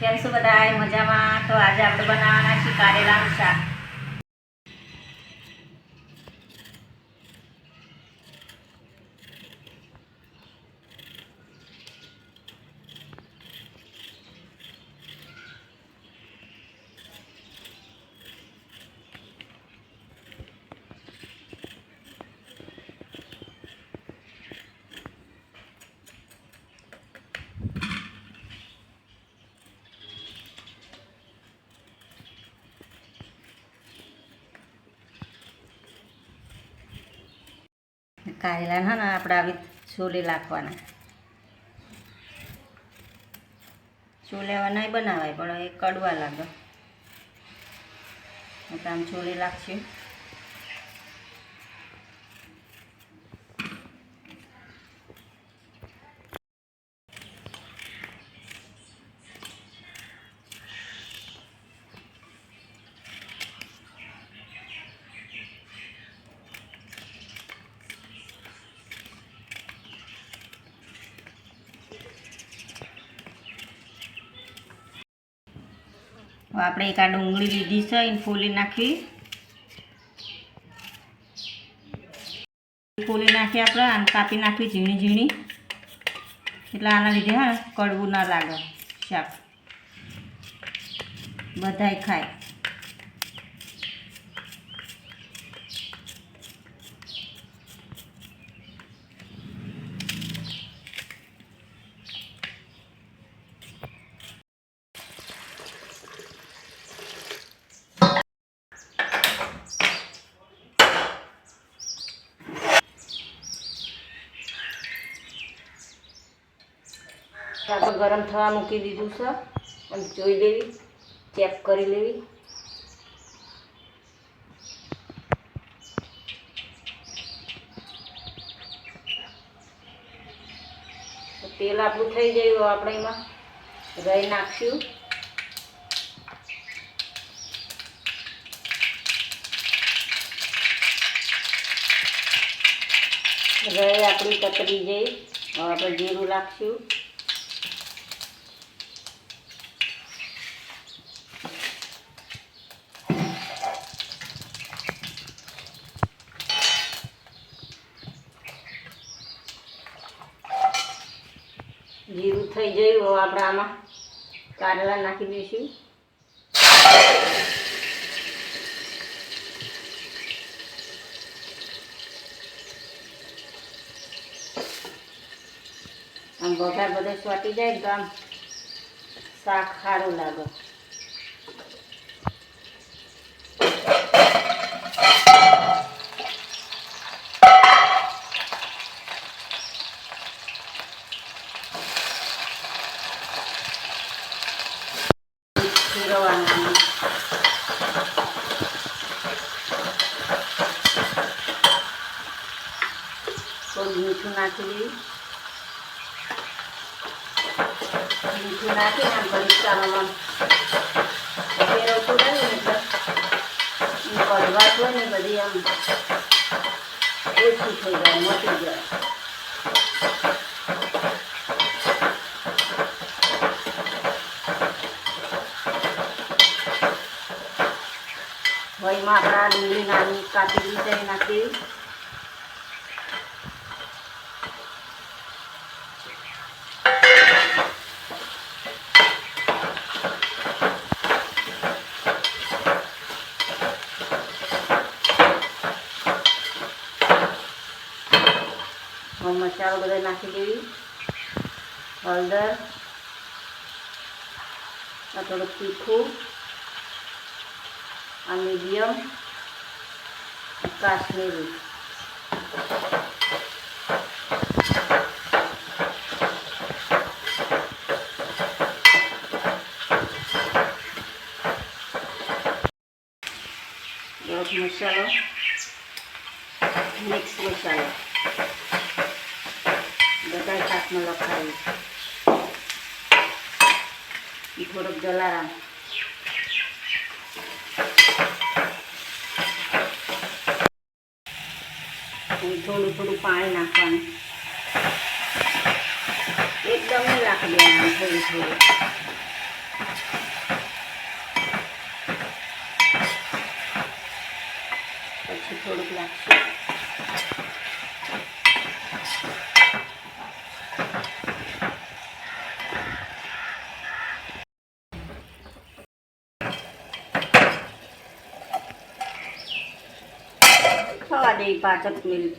કેમ છો બધા મજામાં? તો આજે આપણે બનાવવાના છીએ કારેલાનું શાક. કારેલા હા ને, આપણે આવી છોલે નાખવાના. છોલેવા નહીં બનાવાય, પણ એ કડવા લાગે. આમ છોલે લાગશે આપણે એક આ ડુંગળી લીધી છે, એને ફોલી નાખવી ફોલી નાખી આપણે આને કાપી નાખવી ઝીણી ઝીણી. એટલે આના લીધે, હા, કડવું ના લાગે શાક. બધાય ખાય. આપણે ગરમ થવા મૂકી દીધું છે. અને જોઈ લેવી, ચેક કરી લેવી. તેલ આપણું થઈ ગયું આપણે એમાં. રહી નાખશું. રહી આપણી તતરી જઈ હવે આપણે જીરું નાખશું. જીરું થઈ ગયું આપણે આમાં કારેલા નાખી દઈશું. આમ વઘાર બધો સ્વાટી જાય તો આમ શાક સારું લાગે. થોડું મીઠું નાખી મીઠું નાખીને આમ ફેરવતું રહે ને એટલે એની હોય ને બધી આમ થઈ જાય, મટી જાય. હવે એમાં આપણા લીલી નાની કાપી છે નાખી દેવી હવે મસાલો બધો નાખી દેવી હળદર આ થોડુંક તીખું આ મીડિયમ કાશ્મીરી ગરમ મસાલો મિક્સ મસાલો બધા શાકમાં લખાયું. એ થોડોક જલારામ. થોડું થોડું પાણી નાખવાનું. એકદમ નહીં રાખી દેવાનું થોડું થોડું. પછી થોડુંક લાગશે. દે પાંચક મિનિટ.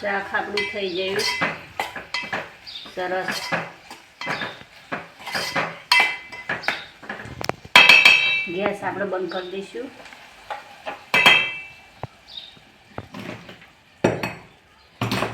શાક આપણું થઈ ગયું. સરસ. ગેસ આપણે બંધ કરી દઈશું.